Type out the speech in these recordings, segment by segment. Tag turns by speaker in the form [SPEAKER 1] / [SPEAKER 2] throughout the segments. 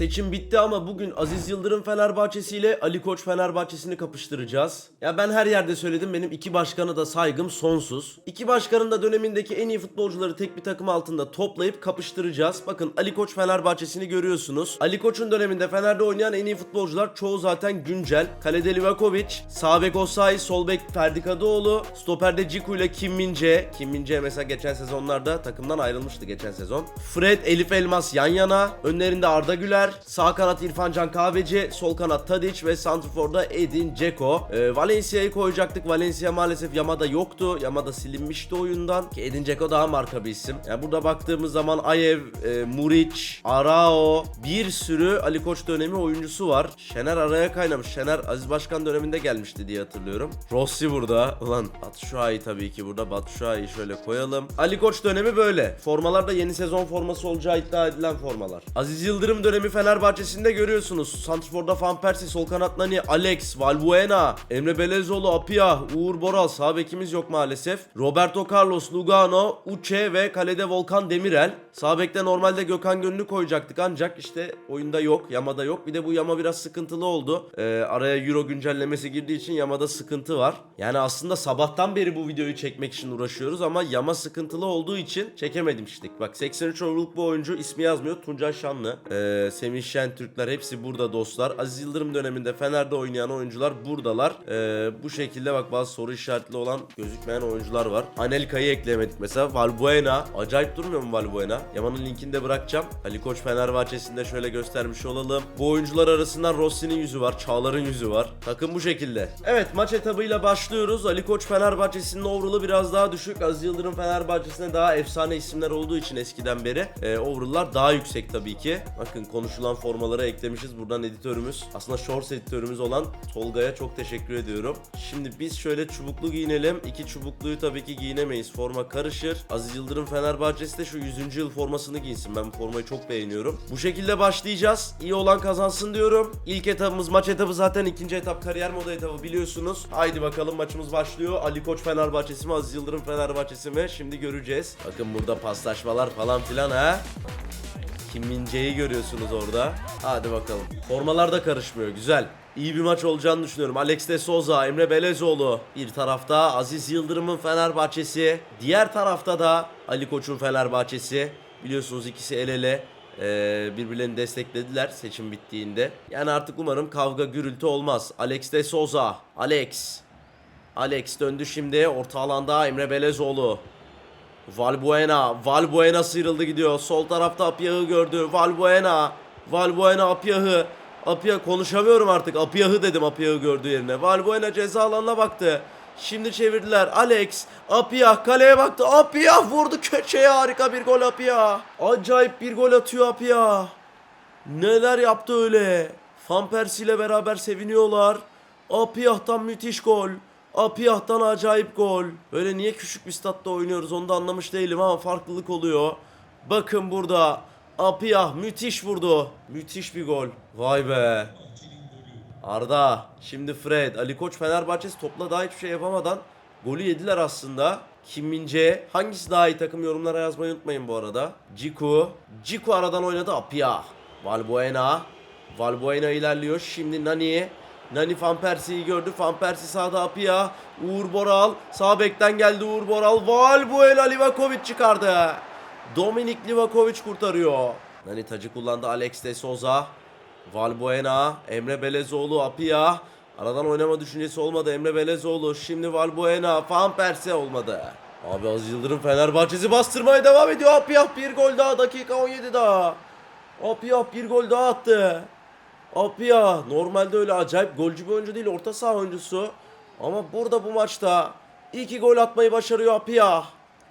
[SPEAKER 1] Seçim bitti ama bugün Aziz Yıldırım Fenerbahçesi ile Ali Koç Fenerbahçesi'ni kapıştıracağız. Ya ben her yerde söyledim benim iki başkanı da saygım sonsuz. İki başkanın da dönemindeki en iyi futbolcuları tek bir takım altında toplayıp kapıştıracağız. Bakın Ali Koç Fenerbahçesi'ni görüyorsunuz. Ali Koç'un döneminde Fener'de oynayan en iyi futbolcular çoğu zaten güncel. Kalede Livakovic, sağ bek Osayi, sol bek Ferdi Kadıoğlu, stoperde Ciku ile Kim Min-jae. Kim Min-jae mesela geçen sezonlarda takımdan ayrılmıştı geçen sezon. Fred, Elif Elmas yan yana. Önlerinde Arda Güler, sağ kanat İrfan Can Kahveci, sol kanat Tadic ve santrforda Edin Dzeko. Ee, Valencia'yı koyacaktık. Valencia maalesef Yamada yoktu. Yamada silinmişti oyundan. Ki Edin Dzeko daha marka bir isim. Yani burada baktığımız zaman Ayev, e, Muriç, Arao bir sürü Ali Koç dönemi oyuncusu var. Şener araya kaynamış. Şener Aziz Başkan döneminde gelmişti diye hatırlıyorum. Rossi burada. Ulan Batshuayi tabii ki burada. Batshuayi'yi şöyle koyalım. Ali Koç dönemi böyle. Formalar da yeni sezon forması olacağı iddia edilen formalar. Aziz Yıldırım dönemi Fenerbahçe'sinde görüyorsunuz. Santrfor'da Van Persie, sol kanat Nani, Alex, Valbuena, Emre Belezoğlu, Apia, Uğur Boral. Sağ bekimiz yok maalesef. Roberto Carlos, Lugano, Uche ve kalede Volkan Demirel. Sağ bekte normalde Gökhan Gönül'ü koyacaktık ancak işte oyunda yok. Yamada yok. Bir de bu Yama biraz sıkıntılı oldu. Ee, araya Euro güncellemesi girdiği için Yamada sıkıntı var. Yani aslında sabahtan beri bu videoyu çekmek için uğraşıyoruz ama Yama sıkıntılı olduğu için çekememiştik. Bak 83 overalluk bu oyuncu ismi yazmıyor. Tuncay Şanlı. Ee, Semih Şentürkler hepsi burada dostlar. Aziz Yıldırım döneminde Fener'de oynayan oyuncular buradalar. Ee, bu şekilde bak bazı soru işaretli olan gözükmeyen oyuncular var. Anelka'yı eklemedik mesela. Valbuena. Acayip durmuyor mu Valbuena? Yaman'ın linkini de bırakacağım. Ali Koç Fenerbahçe'sinde şöyle göstermiş olalım. Bu oyuncular arasından Rossi'nin yüzü var. Çağlar'ın yüzü var. Takım bu şekilde. Evet maç etabıyla başlıyoruz. Ali Koç Fenerbahçe'sinin overall'ı biraz daha düşük. Aziz Yıldırım Fenerbahçe'sinde daha efsane isimler olduğu için eskiden beri e, overall'lar daha yüksek tabii ki. Bakın konuşulan formalara eklemişiz. Buradan editörümüz aslında shorts editörümüz olan Tolga'ya çok teşekkür ediyorum. Şimdi biz şöyle çubuklu giyinelim. İki çubukluyu tabii ki giyinemeyiz. Forma karışır. Aziz Yıldırım Fenerbahçesi de şu 100. yıl formasını giysin. Ben bu formayı çok beğeniyorum. Bu şekilde başlayacağız. İyi olan kazansın diyorum. İlk etapımız maç etabı zaten. ikinci etap kariyer moda etabı biliyorsunuz. Haydi bakalım maçımız başlıyor. Ali Koç Fenerbahçesi mi Aziz Yıldırım Fenerbahçesi mi? Şimdi göreceğiz. Bakın burada paslaşmalar falan filan ha. Kim Min-jae'yi görüyorsunuz orada. Hadi bakalım. Formalar da karışmıyor. Güzel. İyi bir maç olacağını düşünüyorum. Alex de Souza, Emre Belezoğlu. Bir tarafta Aziz Yıldırım'ın Fenerbahçesi. Diğer tarafta da Ali Koç'un Fenerbahçesi. Biliyorsunuz ikisi el ele ee, birbirlerini desteklediler seçim bittiğinde. Yani artık umarım kavga gürültü olmaz. Alex de Souza. Alex. Alex döndü şimdi. Orta alanda Emre Belezoğlu. Valbuena, Valbuena sıyrıldı gidiyor. Sol tarafta Apiyah'ı gördü. Valbuena, Valbuena Apiyah'ı. Apiyah konuşamıyorum artık. Apiyah'ı dedim Apiyah'ı gördüğü yerine. Valbuena ceza alanına baktı. Şimdi çevirdiler. Alex, Apiyah kaleye baktı. Apiyah vurdu köşeye harika bir gol Apiyah. Acayip bir gol atıyor Apiyah. Neler yaptı öyle? Van Persie ile beraber seviniyorlar. Apiyah'tan müthiş gol. Apiyah'tan acayip gol. Böyle niye küçük bir statta oynuyoruz onu da anlamış değilim ama farklılık oluyor. Bakın burada. Apiyah müthiş vurdu. Müthiş bir gol. Vay be. Arda, şimdi Fred, Ali Koç Fenerbahçesi topla daha hiçbir şey yapamadan golü yediler aslında. Kim Min-jae, hangisi daha iyi takım yorumlara yazmayı unutmayın bu arada. Ciku, Ciku aradan oynadı Apia. Valbuena, Valbuena ilerliyor. Şimdi Nani, Nani Van Persie'yi gördü. Van Persie sağda Apia. Uğur Boral, sağ bekten geldi Uğur Boral. Valbuena Livakovic çıkardı. Dominik Livakovic kurtarıyor. Nani tacı kullandı Alex de Souza. Valbuena, Emre Belezoğlu, Apia. Aradan oynama düşüncesi olmadı Emre Belezoğlu. Şimdi Valbuena, Van Persie olmadı. Abi Aziz Yıldırım Fenerbahçesi bastırmaya devam ediyor. Apia bir gol daha dakika 17 daha. Apia bir gol daha attı. Apia normalde öyle acayip golcü bir oyuncu değil orta saha oyuncusu. Ama burada bu maçta iki gol atmayı başarıyor Apia.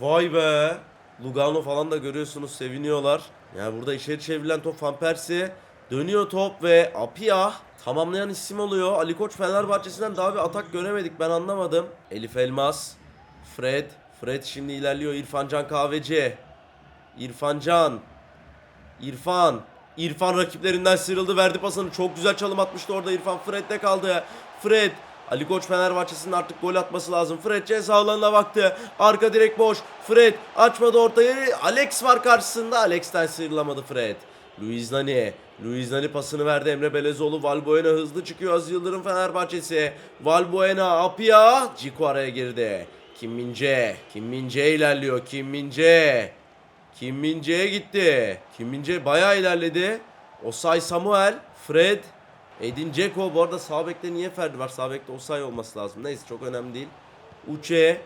[SPEAKER 1] Vay be. Lugano falan da görüyorsunuz seviniyorlar. Yani burada içeri çevrilen top Van Persie. Dönüyor top ve Apia tamamlayan isim oluyor. Ali Koç Fenerbahçesi'nden daha bir atak göremedik ben anlamadım. Elif Elmas, Fred. Fred şimdi ilerliyor İrfan Can Kahveci. İrfan Can. İrfan. İrfan rakiplerinden sıyrıldı verdi pasını. Çok güzel çalım atmıştı orada İrfan. Fred'de kaldı. Fred. Ali Koç Fenerbahçe'sinin artık gol atması lazım. Fred ceza alanına baktı. Arka direk boş. Fred açmadı ortayı. Alex var karşısında. Alex'ten sıyrılamadı Fred. Luiz Nani. Luiz Nani pasını verdi Emre Belezoğlu. Valbuena hızlı çıkıyor Aziz Yıldırım Fenerbahçesi. Valbuena Apia. Ciku araya girdi. Kim Mince. Kim Mince ilerliyor. Kim Mince. Kim Mince'ye gitti. Kim Mince bayağı ilerledi. Osay Samuel. Fred. Edin Dzeko. Bu arada sağ bekte niye Ferdi var? Sağ bekte Osay olması lazım. Neyse çok önemli değil. Uçe.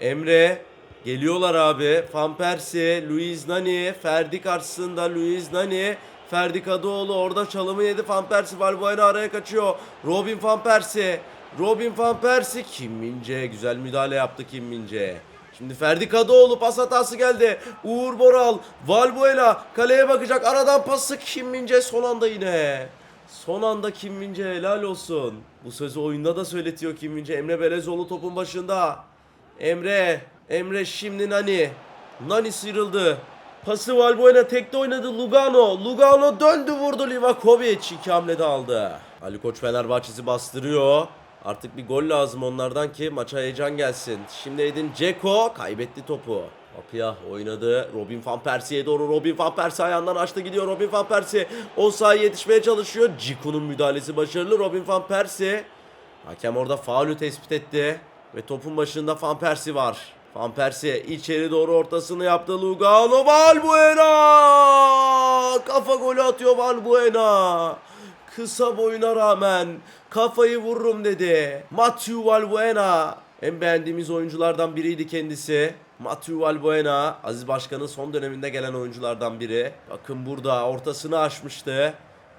[SPEAKER 1] Emre. Geliyorlar abi. Van Persie, Luiz Nani, Ferdi karşısında Luiz Nani, Ferdi Kadıoğlu orada çalımı yedi. Van Persie Valbuena araya kaçıyor. Robin Van Persie. Robin Van Persie Kim Mince güzel müdahale yaptı Kim Mince. Şimdi Ferdi Kadıoğlu pas hatası geldi. Uğur Boral, Valbuena kaleye bakacak. Aradan pası Kim Mince son anda yine. Son anda Kim Mince helal olsun. Bu sözü oyunda da söyletiyor Kim Mince. Emre Belezoğlu topun başında. Emre, Emre şimdi Nani. Nani sıyrıldı. Pası Valbuena tekte oynadı Lugano. Lugano döndü vurdu Livakovic. iki hamlede aldı. Ali Koç Fenerbahçe'si bastırıyor. Artık bir gol lazım onlardan ki maça heyecan gelsin. Şimdi Edin Dzeko kaybetti topu. Apia oynadı. Robin van Persie'ye doğru. Robin van Persie ayağından açtı gidiyor. Robin van Persie o sahaya yetişmeye çalışıyor. Ciku'nun müdahalesi başarılı. Robin van Persie Hakem orada faulü tespit etti. Ve topun başında Van Persie var. Van Persie içeri doğru ortasını yaptı. Lugano Valbuena! Kafa golü atıyor Valbuena. Kısa boyuna rağmen kafayı vururum dedi. Matthew Valbuena. En beğendiğimiz oyunculardan biriydi kendisi. Matthew Valbuena, Aziz Başkan'ın son döneminde gelen oyunculardan biri. Bakın burada ortasını açmıştı.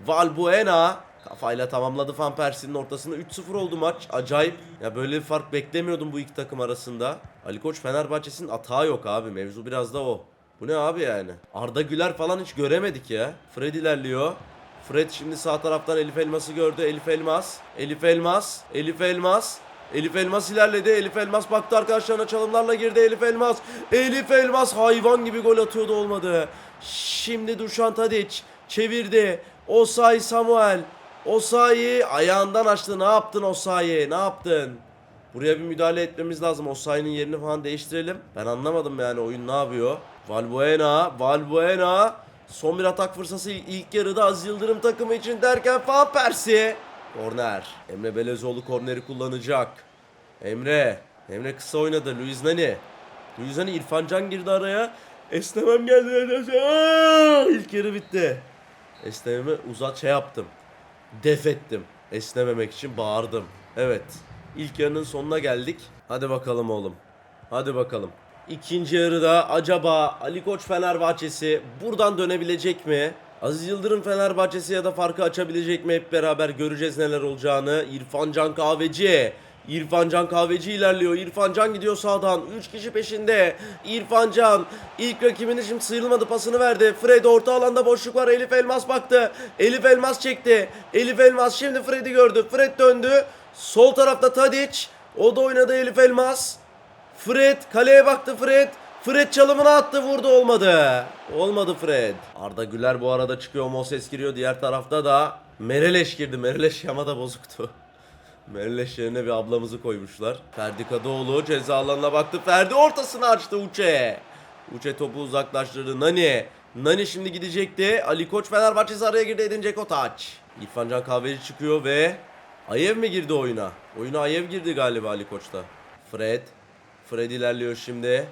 [SPEAKER 1] Valbuena kafayla tamamladı Van Persie'nin ortasında 3-0 oldu maç. Acayip. Ya böyle bir fark beklemiyordum bu iki takım arasında. Ali Koç Fenerbahçe'sinin atağı yok abi. Mevzu biraz da o. Bu ne abi yani? Arda Güler falan hiç göremedik ya. Fred ilerliyor. Fred şimdi sağ taraftan Elif Elmas'ı gördü. Elif Elmas. Elif Elmas. Elif Elmas. Elif Elmas ilerledi. Elif Elmas baktı arkadaşlarına çalımlarla girdi. Elif Elmas. Elif Elmas hayvan gibi gol atıyordu olmadı. Şimdi Dušan Tadić çevirdi. Osay Samuel. Osayi ayağından açtı. Ne yaptın Osayi? Ne yaptın? Buraya bir müdahale etmemiz lazım. Osayi'nin yerini falan değiştirelim. Ben anlamadım yani oyun ne yapıyor. Valbuena, Valbuena. Son bir atak fırsatı ilk yarıda Aziz Yıldırım takımı için derken Van Persie. Korner. Emre Belezoğlu korneri kullanacak. Emre. Emre kısa oynadı. Luiz Nani. Luiz Nani İrfan Can girdi araya. Esnemem geldi. Aa, İlk yarı bitti. Esnememi uzat şey yaptım. Def ettim. Esnememek için bağırdım. Evet. İlk yarının sonuna geldik. Hadi bakalım oğlum. Hadi bakalım. İkinci yarıda acaba Ali Koç Fenerbahçesi buradan dönebilecek mi? Aziz Yıldırım Fenerbahçesi ya da farkı açabilecek mi? Hep beraber göreceğiz neler olacağını. İrfan Can Kahveci. İrfan Can Kahveci ilerliyor. İrfan Can gidiyor sağdan. 3 kişi peşinde. İrfan Can ilk rakibini şimdi sıyrılmadı pasını verdi. Fred orta alanda boşluk var. Elif Elmas baktı. Elif Elmas çekti. Elif Elmas şimdi Fred'i gördü. Fred döndü. Sol tarafta Tadic. O da oynadı Elif Elmas. Fred kaleye baktı Fred. Fred çalımını attı vurdu olmadı. Olmadı Fred. Arda Güler bu arada çıkıyor. Moses giriyor. Diğer tarafta da Mereleş girdi. Mereleş yama da bozuktu. Mereleş yerine bir ablamızı koymuşlar. Ferdi Kadıoğlu ceza alanına baktı. Ferdi ortasını açtı Uçe. Uçe topu uzaklaştırdı. Nani. Nani şimdi gidecekti. Ali Koç Fenerbahçesi araya girdi. Edin Dzeko taç. İrfan Can Kahveci çıkıyor ve Ayev mi girdi oyuna? Oyuna Ayev girdi galiba Ali Koç'ta. Fred. Fred ilerliyor şimdi.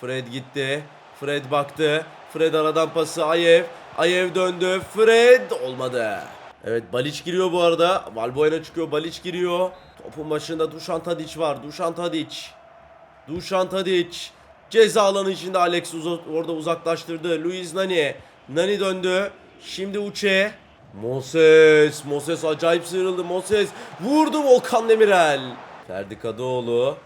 [SPEAKER 1] Fred gitti. Fred baktı. Fred aradan pası Ayev. Ayev döndü. Fred olmadı. Evet Baliç giriyor bu arada. Valbuena çıkıyor. Baliç giriyor. Topun başında Dušan Tadić var. Dušan Tadić. Dušan Tadić. Ceza alanı içinde Alex uza- orada uzaklaştırdı. Luis Nani. Nani döndü. Şimdi Uçe. Moses. Moses acayip sıyrıldı. Moses vurdu Volkan Demirel. Ferdi Kadıoğlu.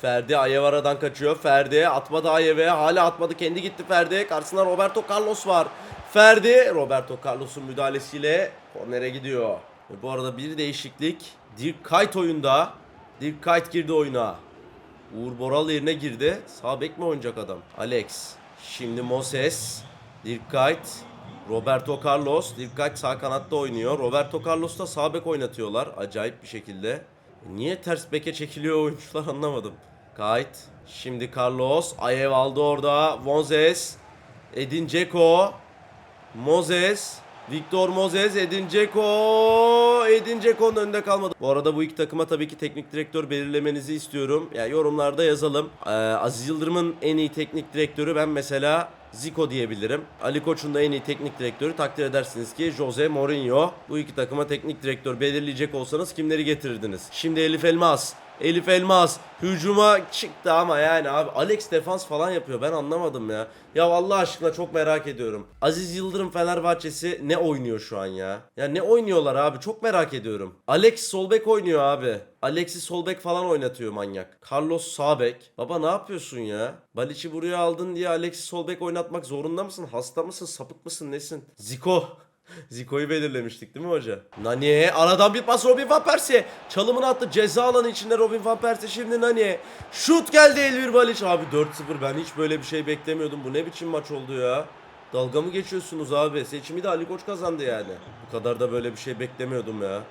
[SPEAKER 1] Ferdi Ayevara'dan kaçıyor. Ferdi atmadı Ayev'e. Hala atmadı. Kendi gitti Ferdi. Karşısında Roberto Carlos var. Ferdi Roberto Carlos'un müdahalesiyle kornere gidiyor. Ve bu arada bir değişiklik. Dirk Kuyt oyunda. Dirk Kuyt girdi oyuna. Uğur Boral yerine girdi. Sağ bek mi oynayacak adam? Alex. Şimdi Moses. Dirk Kuyt. Roberto Carlos. Dirk Kuyt sağ kanatta oynuyor. Roberto Carlos da sağ bek oynatıyorlar. Acayip bir şekilde. Niye ters beke çekiliyor oyuncular anlamadım. Kayt. Şimdi Carlos. Ayev aldı orada. Vonzes. Edin Dzeko. Moses, Victor Moses, Edin Dzeko, Edin Dzeko'nun önünde kalmadı. Bu arada bu iki takıma tabii ki teknik direktör belirlemenizi istiyorum. Ya yorumlarda yazalım. Ee, Aziz Yıldırım'ın en iyi teknik direktörü ben mesela Zico diyebilirim. Ali Koç'un da en iyi teknik direktörü takdir edersiniz ki Jose Mourinho. Bu iki takıma teknik direktör belirleyecek olsanız kimleri getirirdiniz? Şimdi Elif Elmas. Elif Elmas hücuma çıktı ama yani abi Alex defans falan yapıyor ben anlamadım ya. Ya Allah aşkına çok merak ediyorum. Aziz Yıldırım Fenerbahçesi ne oynuyor şu an ya? Ya ne oynuyorlar abi çok merak ediyorum. Alex Solbek oynuyor abi. Alex'i Solbek falan oynatıyor manyak. Carlos Sabek. Baba ne yapıyorsun ya? Balic'i buraya aldın diye Alex'i Solbek oynatmak zorunda mısın? Hasta mısın? Sapık mısın? Nesin? Zico. Zico'yu belirlemiştik değil mi hoca? Nani aradan bir pas Robin van Persie. Çalımını attı ceza alanı içinde Robin van Persie şimdi Nani. Şut geldi Elvir Balic. Abi 4-0 ben hiç böyle bir şey beklemiyordum. Bu ne biçim maç oldu ya? Dalga mı geçiyorsunuz abi? Seçimi de Ali Koç kazandı yani. Bu kadar da böyle bir şey beklemiyordum ya.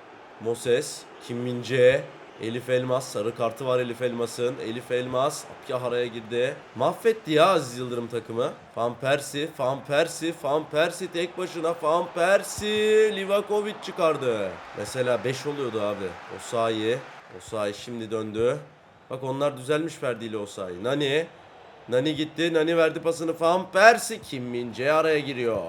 [SPEAKER 1] Moses, Kim Min-jae, Elif Elmas, sarı kartı var Elif Elmas'ın. Elif Elmas, Apya araya girdi. Mahvetti ya Aziz Yıldırım takımı. Van Persie, Van Persie, Van Persie tek başına Van Persie, Livakovic çıkardı. Mesela 5 oluyordu abi. Osayi, Osayi şimdi döndü. Bak onlar düzelmiş Ferdi ile Osayi. Nani, Nani gitti. Nani verdi pasını. Van Persie. Kim Min-jae araya giriyor.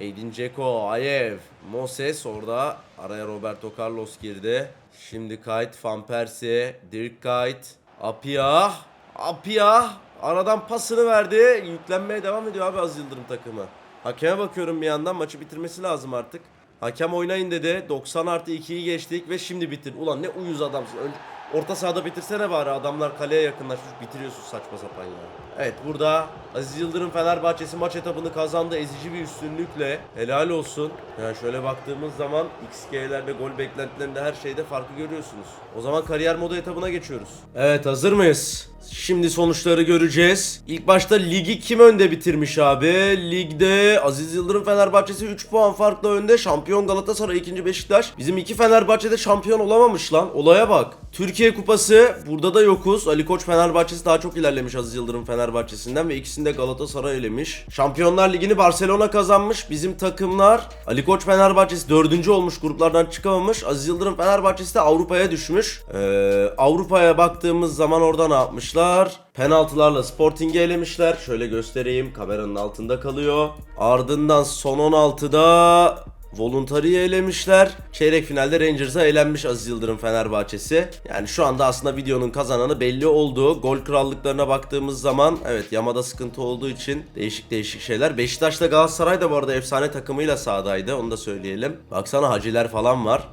[SPEAKER 1] Edin Dzeko, Ayev, Moses orada. Araya Roberto Carlos girdi. Şimdi Kayt, Van Persie, Dirk Kayt, Apia, Apia. Aradan pasını verdi. Yüklenmeye devam ediyor abi Az Yıldırım takımı. Hakeme bakıyorum bir yandan. Maçı bitirmesi lazım artık. Hakem oynayın dedi. 90 artı 2'yi geçtik ve şimdi bitir. Ulan ne uyuz adamsın. Önce orta sahada bitirsene bari. Adamlar kaleye yakınlaşmış. Bitiriyorsun saçma sapan ya. Evet burada Aziz Yıldırım Fenerbahçesi maç etabını kazandı. Ezici bir üstünlükle. Helal olsun. Yani şöyle baktığımız zaman XG'lerde, gol beklentilerinde her şeyde farkı görüyorsunuz. O zaman kariyer modu etabına geçiyoruz. Evet hazır mıyız? Şimdi sonuçları göreceğiz. İlk başta ligi kim önde bitirmiş abi? Ligde Aziz Yıldırım Fenerbahçesi 3 puan farkla önde. Şampiyon Galatasaray 2. Beşiktaş. Bizim iki Fenerbahçe'de şampiyon olamamış lan. Olaya bak. Türkiye Kupası burada da yokuz. Ali Koç Fenerbahçesi daha çok ilerlemiş Aziz Yıldırım Fenerbahçesi'nden ve ikisini de Galatasaray elemiş. Şampiyonlar Ligi'ni Barcelona kazanmış. Bizim takımlar Ali Koç Fenerbahçesi dördüncü olmuş gruplardan çıkamamış. Aziz Yıldırım Fenerbahçesi de Avrupa'ya düşmüş. Ee, Avrupa'ya baktığımız zaman orada ne yapmışlar? Penaltılarla Sporting'i elemişler. Şöyle göstereyim. Kameranın altında kalıyor. Ardından son 16'da Voluntari'yi elemişler. Çeyrek finalde Rangers'a elenmiş Aziz Yıldırım Fenerbahçesi. Yani şu anda aslında videonun kazananı belli oldu. Gol krallıklarına baktığımız zaman evet Yamada sıkıntı olduğu için değişik değişik şeyler. Beşiktaş'ta Galatasaray da bu arada efsane takımıyla sahadaydı. Onu da söyleyelim. Baksana haciler falan var.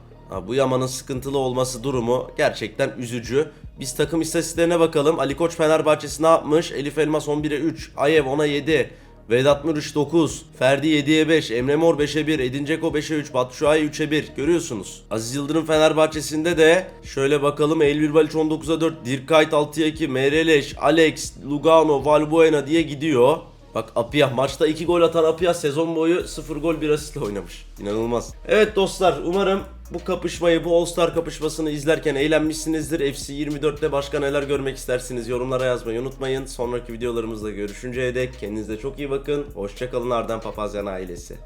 [SPEAKER 1] Bu Yaman'ın sıkıntılı olması durumu gerçekten üzücü. Biz takım istatistiklerine bakalım. Ali Koç Fenerbahçesi ne yapmış? Elif Elmas 11'e 3, Ayev 10'a 7, Vedat Muriç 9, Ferdi 7'ye 5, Emre Mor 5'e 1, Edin Dzeko 5'e 3, Batu Şuay 3'e 1. Görüyorsunuz. Aziz Yıldırım Fenerbahçesi'nde de şöyle bakalım. Elvir Baliç 19'a 4, Dirkayt 6'ya 2, Mereleş, Alex, Lugano, Valbuena diye gidiyor. Bak Apia maçta 2 gol atan Apia sezon boyu 0 gol 1 asistle oynamış. İnanılmaz. Evet dostlar umarım bu kapışmayı bu All Star kapışmasını izlerken eğlenmişsinizdir. FC 24'te başka neler görmek istersiniz yorumlara yazmayı unutmayın. Sonraki videolarımızda görüşünceye dek kendinize çok iyi bakın. Hoşçakalın Arden Papazyan ailesi.